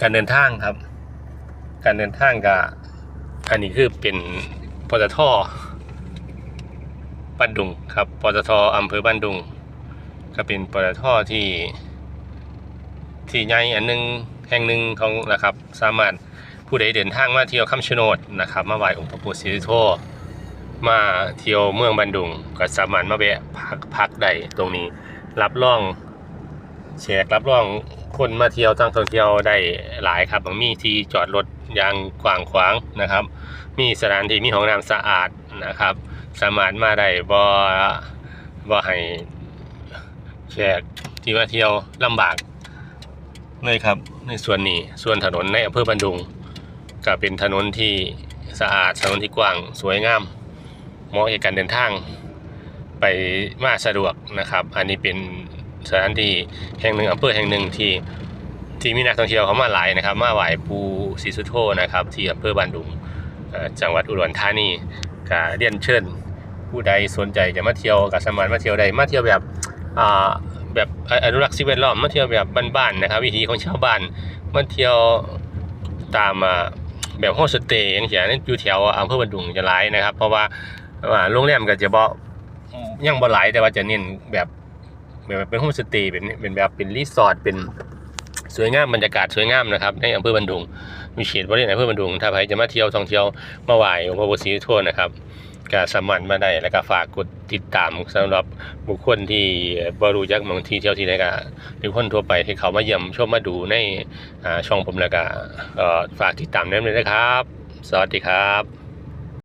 การเดินทางครับ การเดินทางก็อันนี้คือเป็นปตทบ้านดุงครับปตทอำเภอบ้านดุง ก็เป็นปตทที่ ที่ใหญ่อันหนึงแห่งหนึ่งของนะครับ สามารถผู้ใดเดินทางมาเที่ยวคำชะโนดนะครับ มาไหว้องค์พระปู่ศรีสุโธมาเที่ยวเมืองบันดุง ก็สามารถมาแวะพักพักได้ตรงนี้ รับรองแขกรับรอง คนมาเที่ยวท่องท่องเที่ยวได้หลายครับมีที่จอดรถอย่างกว้างขวางนะครับ มีสถานที่มีห้องน้ำสะอาดนะครับ สามารถมาได้บ่บ่ให้แขกที่มาเที่ยวลำบากเลยครับ ในส่วนนี้ส่วนถนนในอำเภอบันดุง ก็เป็นถนนที่สะอาดถนนที่กว้างสวยงามเหมาะแก่การเดินทาง ไปมาสะดวกนะครับ อันนี้เป็น สถานที่แห่งหนึ่งอำเภอแห่งหนึ่งที่ที่มีนักท่องเที่ยวเขามาหลายนะครับ มาไหว้ปูศรีสุโธนะครับ ที่อำเภอบันดุงจังหวัดอุดรธานีก็เรียนเชิญผู้ใดสนใจจะมาเที่ยวก็สมารถมาเที่ยวได้มาเที่ยวแบบแบบอนุรักษ์สิ่งแวดล้อมมาเที่ยวแบบบ้านๆนะครับ วิถีของชาวบ้านมาเที่ยวตามแบบโฮสเตย์อย่างเช่นอยู่แถวอำเภอบันดุงจะหลายนะครับ เพราะว่าว่าโรงแรมก็จะบ่ยังบ่หลายแต่ว่าจะเน้นแบบ แบบเป็นโฮมสเตย์เป็นเป็นแบบเป็นรีสอร์ทเป็นสวยงามบรรยากาศสวยงามนะครับในอำเภอบันดุงมีเขตบริเวณอำเภอบันดุงถ้าใครจะมาเที่ยวท่องเที่ยวมาไหว้องค์พระพุทธศรีสุโธนะครับก็สามารมาได้แล้วก็ฝากกดติดตามสำหรับบุคคลที่บรูจักบางที่เที่ยวที่ใดก็หรือคนทั่วไปที่เขามาเยี่ยมชมมาดูในช่องผมแล้วก็ฝากติดตามด้วยนะครับ สวัสดีครับ